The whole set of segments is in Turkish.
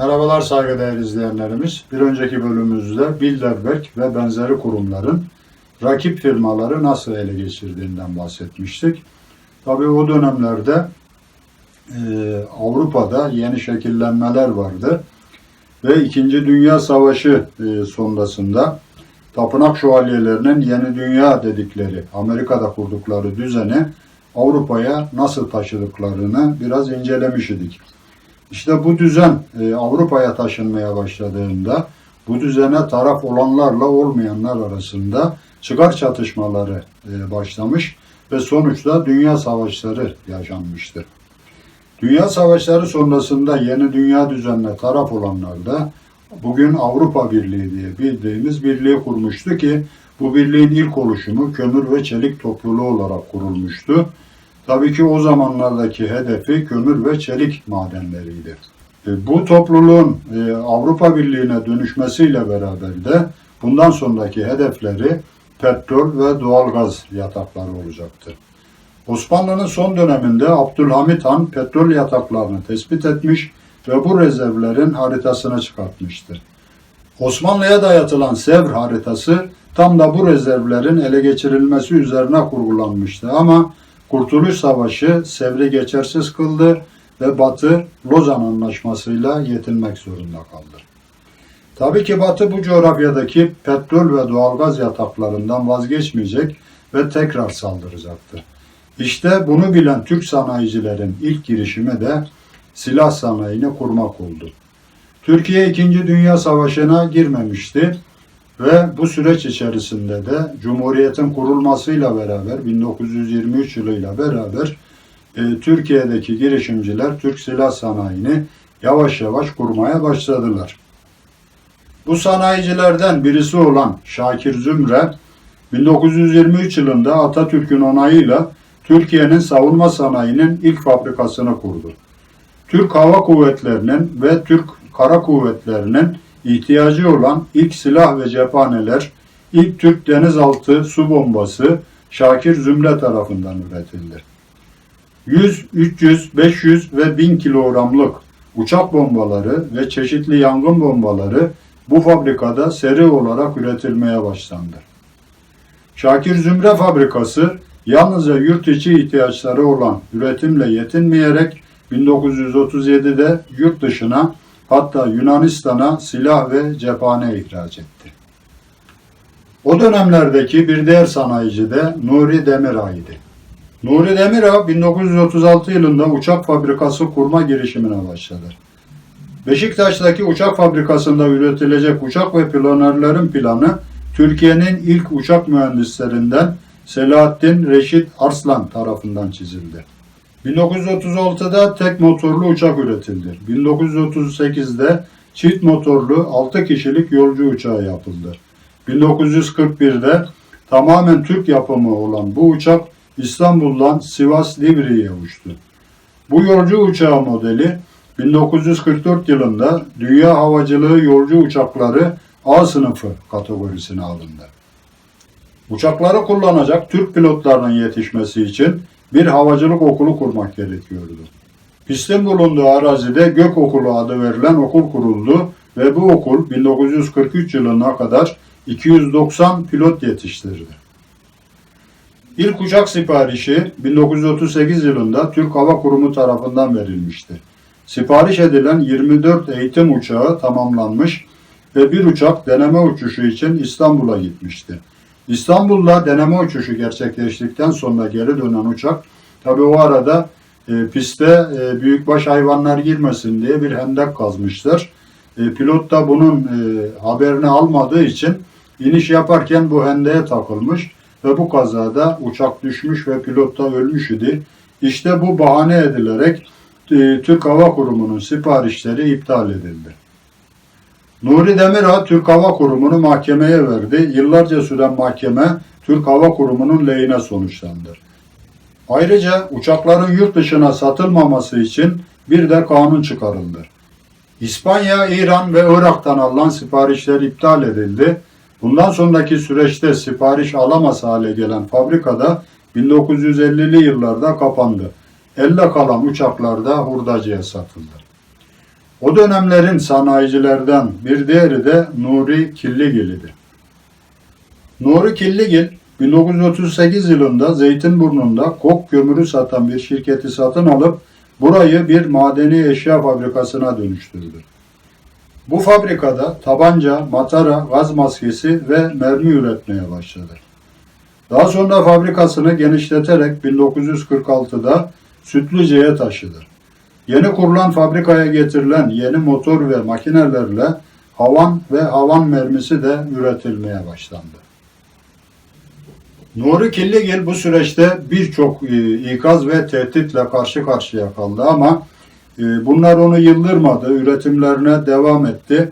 Merhabalar saygıdeğer izleyenlerimiz. Bir önceki bölümümüzde Bilderberg ve benzeri kurumların rakip firmaları nasıl ele geçirdiğinden bahsetmiştik. Tabii o dönemlerde e, Avrupa'da yeni şekillenmeler vardı ve İkinci Dünya Savaşı e, sonrasında tapınak şövalyelerinin yeni dünya dedikleri Amerika'da kurdukları düzeni Avrupa'ya nasıl taşıdıklarını biraz incelemiş idik. İşte bu düzen e, Avrupa'ya taşınmaya başladığında bu düzene taraf olanlarla olmayanlar arasında çıkar çatışmaları e, başlamış ve sonuçta dünya savaşları yaşanmıştır. Dünya savaşları sonrasında yeni dünya düzenine taraf olanlar da bugün Avrupa Birliği diye bildiğimiz birliği kurmuştu ki bu birliğin ilk oluşumu kömür ve çelik topluluğu olarak kurulmuştu. Tabii ki o zamanlardaki hedefi kömür ve çelik madenleriydi. E, Bu topluluğun e, Avrupa Birliği'ne dönüşmesiyle beraber de bundan sonraki hedefleri petrol ve doğalgaz yatakları olacaktır. Osmanlı'nın son döneminde Abdülhamit Han petrol yataklarını tespit etmiş ve bu rezervlerin haritasını çıkartmıştır. Osmanlı'ya dayatılan Sevr haritası tam da bu rezervlerin ele geçirilmesi üzerine kurgulanmıştı ama Kurtuluş Savaşı Sevr'i geçersiz kıldı ve Batı Lozan Anlaşması'yla yetinmek zorunda kaldı. Tabii ki Batı bu coğrafyadaki petrol ve doğalgaz yataklarından vazgeçmeyecek ve tekrar saldıracaktı. İşte bunu bilen Türk sanayicilerin ilk girişimi de silah sanayini kurmak oldu. Türkiye 2. Dünya Savaşı'na girmemişti ve bu süreç içerisinde de Cumhuriyet'in kurulmasıyla beraber 1923 yılıyla beraber e, Türkiye'deki girişimciler Türk silah sanayini yavaş yavaş kurmaya başladılar. Bu sanayicilerden birisi olan Şakir Zümre 1923 yılında Atatürk'ün onayıyla Türkiye'nin savunma sanayinin ilk fabrikasını kurdu. Türk Hava Kuvvetleri'nin ve Türk Kara Kuvvetleri'nin ihtiyacı olan ilk silah ve cephaneler, ilk Türk denizaltı su bombası Şakir Zümre tarafından üretildi. 100, 300, 500 ve 1000 kilogramlık uçak bombaları ve çeşitli yangın bombaları bu fabrikada seri olarak üretilmeye başlandı. Şakir Zümre Fabrikası yalnızca yurt içi ihtiyaçları olan üretimle yetinmeyerek 1937'de yurt dışına hatta Yunanistan'a silah ve cephane ihraç etti. O dönemlerdeki bir diğer sanayici de Nuri Demirağ idi. Nuri Demirağ 1936 yılında uçak fabrikası kurma girişimine başladı. Beşiktaş'taki uçak fabrikasında üretilecek uçak ve planörlerin planı Türkiye'nin ilk uçak mühendislerinden Selahattin Reşit Arslan tarafından çizildi. 1936'da tek motorlu uçak üretildi. 1938'de çift motorlu 6 kişilik yolcu uçağı yapıldı. 1941'de tamamen Türk yapımı olan bu uçak İstanbul'dan Sivas Divriği'ye uçtu. Bu yolcu uçağı modeli 1944 yılında Dünya Havacılığı Yolcu Uçakları A sınıfı kategorisine alındı. Uçakları kullanacak Türk pilotlarının yetişmesi için bir havacılık okulu kurmak gerekiyordu. Pistin bulunduğu arazide Gök Okulu adı verilen okul kuruldu ve bu okul 1943 yılına kadar 290 pilot yetiştirdi. İlk uçak siparişi 1938 yılında Türk Hava Kurumu tarafından verilmişti. Sipariş edilen 24 eğitim uçağı tamamlanmış ve bir uçak deneme uçuşu için İstanbul'a gitmişti. İstanbul'da deneme uçuşu gerçekleştikten sonra geri dönen uçak tabi o arada e, piste e, büyükbaş hayvanlar girmesin diye bir hendek kazmışlar. E, pilot da bunun e, haberini almadığı için iniş yaparken bu hendeğe takılmış ve bu kazada uçak düşmüş ve pilot da ölmüş idi. İşte bu bahane edilerek e, Türk Hava Kurumu'nun siparişleri iptal edildi. Nuri Demirağ Türk Hava Kurumu'nu mahkemeye verdi. Yıllarca süren mahkeme Türk Hava Kurumu'nun lehine sonuçlandı. Ayrıca uçakların yurt dışına satılmaması için bir de kanun çıkarıldı. İspanya, İran ve Irak'tan alınan siparişler iptal edildi. Bundan sonraki süreçte sipariş alamaz hale gelen fabrikada 1950'li yıllarda kapandı. Elle kalan uçaklar da hurdacıya satıldı. O dönemlerin sanayicilerden bir diğeri de Nuri Killigil'idir. Nuri Killigil 1938 yılında Zeytinburnu'nda kok kömürü satan bir şirketi satın alıp burayı bir madeni eşya fabrikasına dönüştürdü. Bu fabrikada tabanca, matara, gaz maskesi ve mermi üretmeye başladı. Daha sonra fabrikasını genişleterek 1946'da Sütlüce'ye taşıdı. Yeni kurulan fabrikaya getirilen yeni motor ve makinelerle havan ve havan mermisi de üretilmeye başlandı. Nuri Killigil bu süreçte birçok e, ikaz ve tehditle karşı karşıya kaldı ama e, bunlar onu yıldırmadı, üretimlerine devam etti.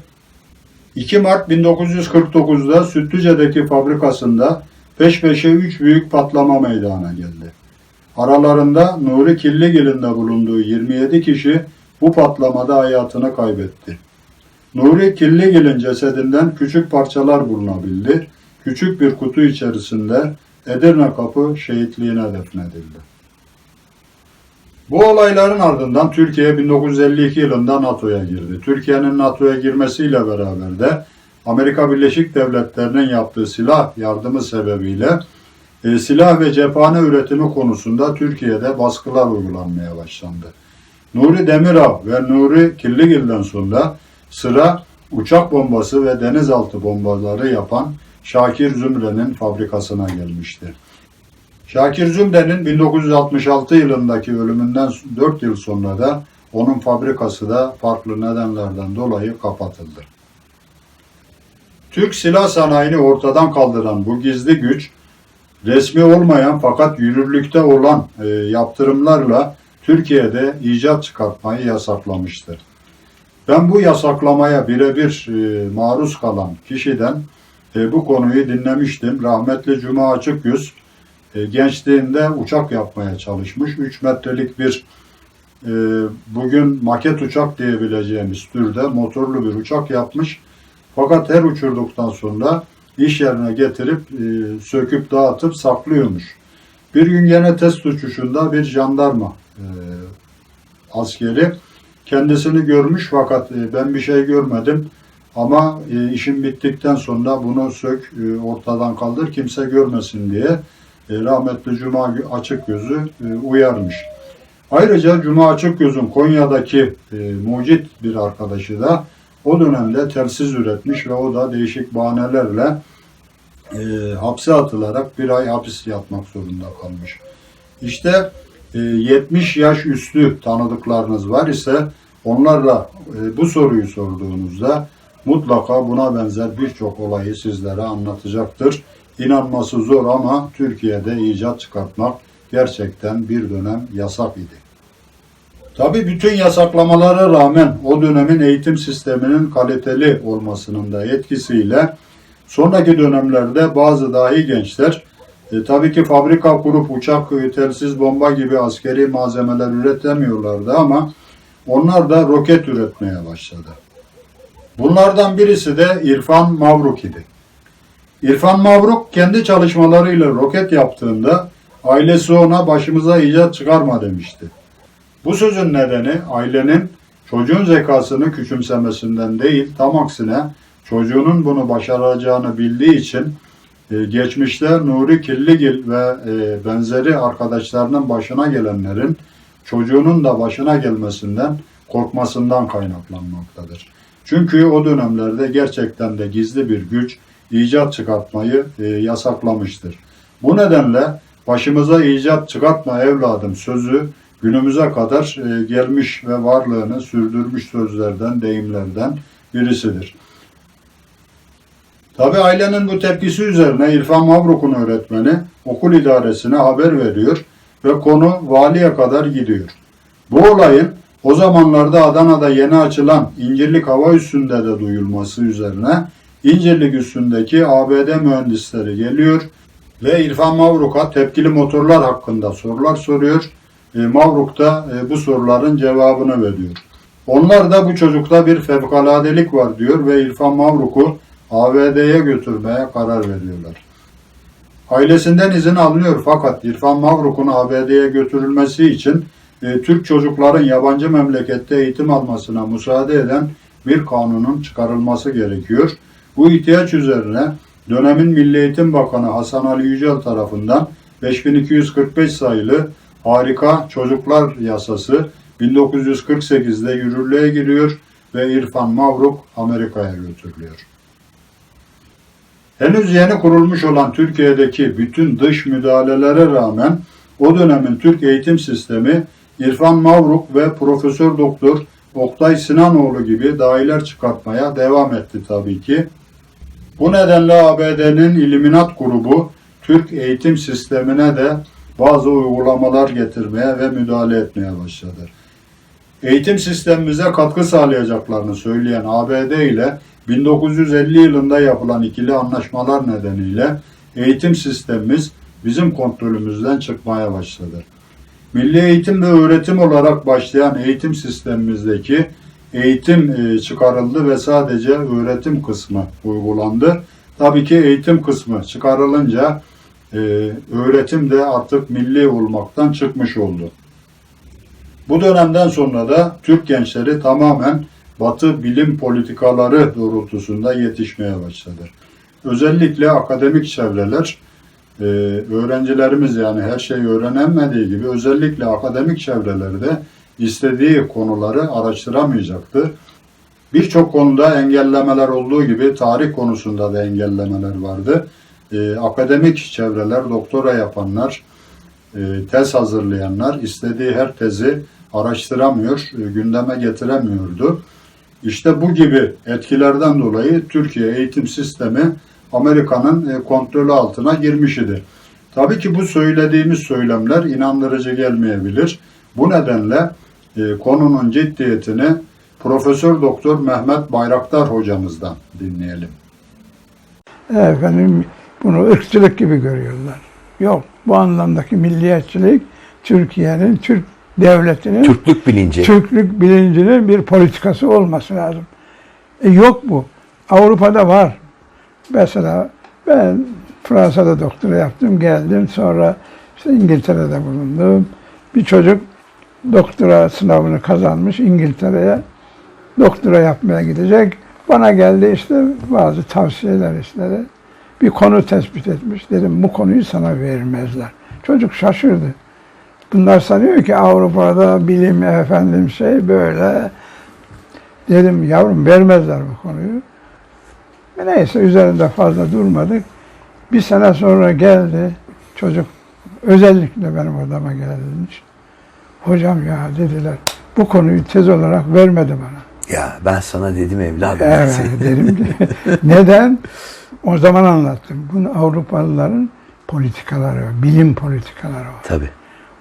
2 Mart 1949'da Sütlüce'deki fabrikasında peş peşe 3 büyük patlama meydana geldi. Aralarında Nuri Killigil'in bulunduğu 27 kişi bu patlamada hayatını kaybetti. Nuri Killigil'in cesedinden küçük parçalar bulunabildi. Küçük bir kutu içerisinde Edirne Kapı şehitliğine defnedildi. Bu olayların ardından Türkiye 1952 yılında NATO'ya girdi. Türkiye'nin NATO'ya girmesiyle beraber de Amerika Birleşik Devletleri'nin yaptığı silah yardımı sebebiyle e, silah ve cephane üretimi konusunda Türkiye'de baskılar uygulanmaya başlandı. Nuri Demirağ ve Nuri Killigil'den sonra sıra uçak bombası ve denizaltı bombaları yapan Şakir Zümre'nin fabrikasına gelmişti. Şakir Zümre'nin 1966 yılındaki ölümünden 4 yıl sonra da onun fabrikası da farklı nedenlerden dolayı kapatıldı. Türk silah sanayini ortadan kaldıran bu gizli güç, resmi olmayan fakat yürürlükte olan e, yaptırımlarla Türkiye'de icat çıkartmayı yasaklamıştır. Ben bu yasaklamaya birebir e, maruz kalan kişiden e, bu konuyu dinlemiştim. Rahmetli Cuma Açıkyüz e, gençliğinde uçak yapmaya çalışmış. 3 metrelik bir e, bugün maket uçak diyebileceğimiz türde motorlu bir uçak yapmış. Fakat her uçurduktan sonra iş yerine getirip e, söküp dağıtıp saklıyormuş. Bir gün gene test uçuşunda bir jandarma e, askeri kendisini görmüş fakat e, ben bir şey görmedim. Ama e, işim bittikten sonra bunu sök, e, ortadan kaldır, kimse görmesin diye e, rahmetli Cuma Açık Gözü e, uyarmış. Ayrıca Cuma Açık Göz'ün Konya'daki e, mucit bir arkadaşı da o dönemde telsiz üretmiş ve o da değişik bahanelerle e, hapse atılarak bir ay hapis yatmak zorunda kalmış. İşte e, 70 yaş üstü tanıdıklarınız var ise onlarla e, bu soruyu sorduğunuzda mutlaka buna benzer birçok olayı sizlere anlatacaktır. İnanması zor ama Türkiye'de icat çıkartmak gerçekten bir dönem yasak idi. Tabi bütün yasaklamalara rağmen o dönemin eğitim sisteminin kaliteli olmasının da etkisiyle sonraki dönemlerde bazı dahi gençler e, tabii ki fabrika kurup uçak, telsiz, bomba gibi askeri malzemeler üretemiyorlardı ama onlar da roket üretmeye başladı. Bunlardan birisi de İrfan Mavruk idi. İrfan Mavruk kendi çalışmalarıyla roket yaptığında ailesi ona başımıza icat çıkarma demişti. Bu sözün nedeni ailenin çocuğun zekasını küçümsemesinden değil, tam aksine çocuğunun bunu başaracağını bildiği için e, geçmişte Nuri Killigil ve e, benzeri arkadaşlarının başına gelenlerin çocuğunun da başına gelmesinden korkmasından kaynaklanmaktadır. Çünkü o dönemlerde gerçekten de gizli bir güç icat çıkartmayı e, yasaklamıştır. Bu nedenle başımıza icat çıkartma evladım sözü günümüze kadar e, gelmiş ve varlığını sürdürmüş sözlerden, deyimlerden birisidir. Tabi ailenin bu tepkisi üzerine İrfan Mavruk'un öğretmeni okul idaresine haber veriyor ve konu valiye kadar gidiyor. Bu olayın o zamanlarda Adana'da yeni açılan İncirlik Hava Üssü'nde de duyulması üzerine İncirlik üstündeki ABD mühendisleri geliyor ve İrfan Mavruk'a tepkili motorlar hakkında sorular soruyor. E, Mavruk da e, bu soruların cevabını veriyor. Onlar da bu çocukta bir fevkaladelik var diyor ve İrfan Mavruk'u ABD'ye götürmeye karar veriyorlar. Ailesinden izin alınıyor fakat İrfan Mavruk'un ABD'ye götürülmesi için e, Türk çocukların yabancı memlekette eğitim almasına müsaade eden bir kanunun çıkarılması gerekiyor. Bu ihtiyaç üzerine dönemin Milli Eğitim Bakanı Hasan Ali Yücel tarafından 5245 sayılı Harika Çocuklar Yasası 1948'de yürürlüğe giriyor ve İrfan Mavruk Amerika'ya götürülüyor. Henüz yeni kurulmuş olan Türkiye'deki bütün dış müdahalelere rağmen o dönemin Türk eğitim sistemi İrfan Mavruk ve Profesör Doktor Oktay Sinanoğlu gibi dahiler çıkartmaya devam etti tabii ki. Bu nedenle ABD'nin İlluminat grubu Türk eğitim sistemine de bazı uygulamalar getirmeye ve müdahale etmeye başladı. Eğitim sistemimize katkı sağlayacaklarını söyleyen ABD ile 1950 yılında yapılan ikili anlaşmalar nedeniyle eğitim sistemimiz bizim kontrolümüzden çıkmaya başladı. Milli eğitim ve öğretim olarak başlayan eğitim sistemimizdeki eğitim e, çıkarıldı ve sadece öğretim kısmı uygulandı. Tabii ki eğitim kısmı çıkarılınca e, öğretim de artık milli olmaktan çıkmış oldu. Bu dönemden sonra da Türk gençleri tamamen Batı bilim politikaları doğrultusunda yetişmeye başladı. Özellikle akademik çevreler, e, öğrencilerimiz yani her şeyi öğrenemediği gibi özellikle akademik çevrelerde istediği konuları araştıramayacaktı. Birçok konuda engellemeler olduğu gibi tarih konusunda da engellemeler vardı. E, akademik çevreler, doktora yapanlar, e, tez hazırlayanlar istediği her tezi araştıramıyor, e, gündeme getiremiyordu. İşte bu gibi etkilerden dolayı Türkiye eğitim sistemi Amerika'nın e, kontrolü altına girmiş idi. Tabii ki bu söylediğimiz söylemler inandırıcı gelmeyebilir. Bu nedenle e, konunun ciddiyetini Profesör Doktor Mehmet Bayraktar hocamızdan dinleyelim. Efendim bunu ırkçılık gibi görüyorlar. Yok bu anlamdaki milliyetçilik Türkiye'nin, Türk devletinin Türklük bilinci. Türklük bilincinin bir politikası olması lazım. E yok bu. Avrupa'da var. Mesela ben Fransa'da doktora yaptım, geldim. Sonra işte İngiltere'de bulundum. Bir çocuk doktora sınavını kazanmış İngiltere'ye. Doktora yapmaya gidecek. Bana geldi işte bazı tavsiyeler istedi. Bir konu tespit etmiş. Dedim bu konuyu sana vermezler. Çocuk şaşırdı. Bunlar sanıyor ki Avrupa'da bilim efendim şey böyle. Dedim yavrum vermezler bu konuyu. E neyse üzerinde fazla durmadık. Bir sene sonra geldi çocuk özellikle benim odama gelmiş. Hocam ya dediler bu konuyu tez olarak vermedi bana. Ya ben sana dedim evladım. Evet dedim neden? O zaman anlattım. Bunu Avrupalıların politikaları, bilim politikaları var. Tabii.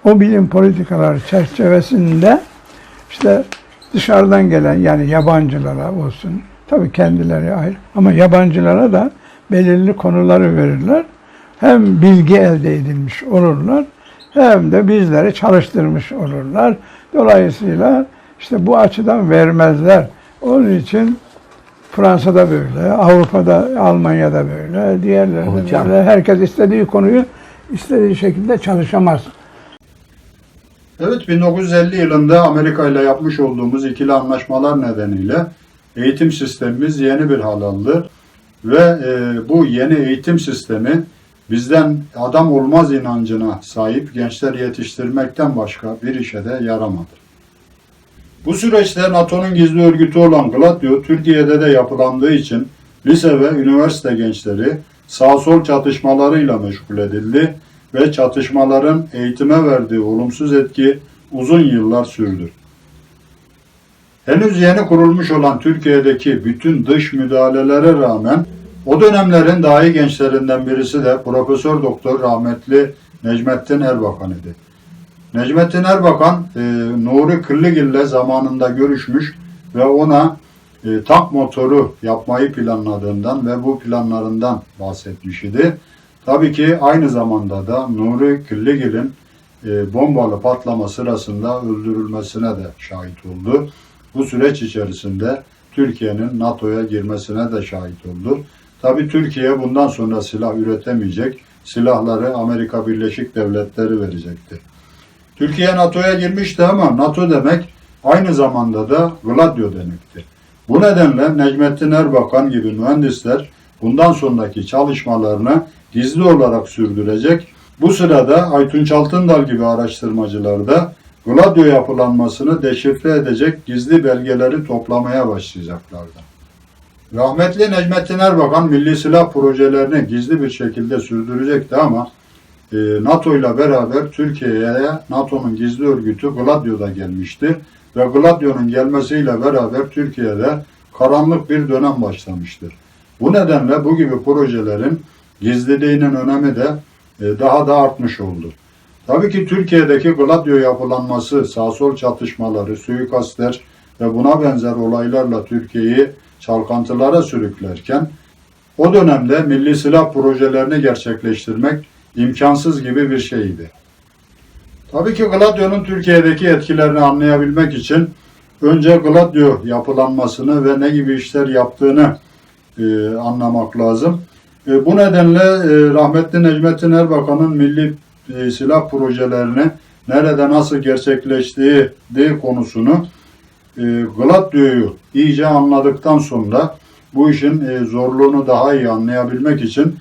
O bilim politikaları çerçevesinde işte dışarıdan gelen yani yabancılara olsun tabii kendileri ayrı ama yabancılara da belirli konuları verirler. Hem bilgi elde edilmiş olurlar hem de bizleri çalıştırmış olurlar. Dolayısıyla işte bu açıdan vermezler. Onun için Fransa'da böyle, Avrupa'da, Almanya'da böyle, diğerlerinde Hocam. böyle. Herkes istediği konuyu istediği şekilde çalışamaz. Evet 1950 yılında Amerika ile yapmış olduğumuz ikili anlaşmalar nedeniyle eğitim sistemimiz yeni bir hal aldı. Ve e, bu yeni eğitim sistemi bizden adam olmaz inancına sahip gençler yetiştirmekten başka bir işe de yaramadı. Bu süreçte NATO'nun gizli örgütü olan Gladio Türkiye'de de yapılandığı için lise ve üniversite gençleri sağ-sol çatışmalarıyla meşgul edildi ve çatışmaların eğitime verdiği olumsuz etki uzun yıllar sürdü. Henüz yeni kurulmuş olan Türkiye'deki bütün dış müdahalelere rağmen o dönemlerin dahi gençlerinden birisi de Profesör Doktor rahmetli Necmettin Erbakan idi. Necmettin Erbakan e, Nuri Kırlıgil ile zamanında görüşmüş ve ona e, tank motoru yapmayı planladığından ve bu planlarından bahsetmiş idi. Tabii ki aynı zamanda da Nuri Kırlıgil'in e, bombalı patlama sırasında öldürülmesine de şahit oldu. Bu süreç içerisinde Türkiye'nin NATO'ya girmesine de şahit oldu. Tabii Türkiye bundan sonra silah üretemeyecek. Silahları Amerika Birleşik Devletleri verecektir. Türkiye NATO'ya girmişti ama NATO demek aynı zamanda da Gladio demekti. Bu nedenle Necmettin Erbakan gibi mühendisler bundan sonraki çalışmalarını gizli olarak sürdürecek. Bu sırada Aytunç Altındal gibi araştırmacılar da Gladio yapılanmasını deşifre edecek gizli belgeleri toplamaya başlayacaklardı. Rahmetli Necmettin Erbakan milli silah projelerini gizli bir şekilde sürdürecekti ama NATO ile beraber Türkiye'ye NATO'nun gizli örgütü Gladio'da gelmişti ve Gladio'nun gelmesiyle beraber Türkiye'de karanlık bir dönem başlamıştır. Bu nedenle bu gibi projelerin gizliliğinin önemi de e, daha da artmış oldu. Tabii ki Türkiye'deki Gladio yapılanması, sağ-sol çatışmaları, suikastler ve buna benzer olaylarla Türkiye'yi çalkantılara sürüklerken o dönemde milli silah projelerini gerçekleştirmek imkansız gibi bir şeydi. Tabii ki Gladio'nun Türkiye'deki etkilerini anlayabilmek için önce Gladio yapılanmasını ve ne gibi işler yaptığını e, anlamak lazım. E, bu nedenle e, rahmetli Necmettin Erbakan'ın milli e, silah projelerini nerede nasıl gerçekleştiği de konusunu e, Gladio'yu iyice anladıktan sonra bu işin e, zorluğunu daha iyi anlayabilmek için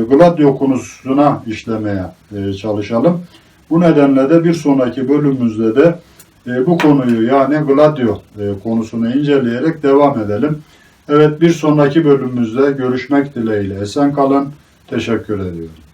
Gladio konusuna işlemeye e, çalışalım. Bu nedenle de bir sonraki bölümümüzde de e, bu konuyu yani Gladio e, konusunu inceleyerek devam edelim. Evet bir sonraki bölümümüzde görüşmek dileğiyle. Esen kalın. Teşekkür ediyorum.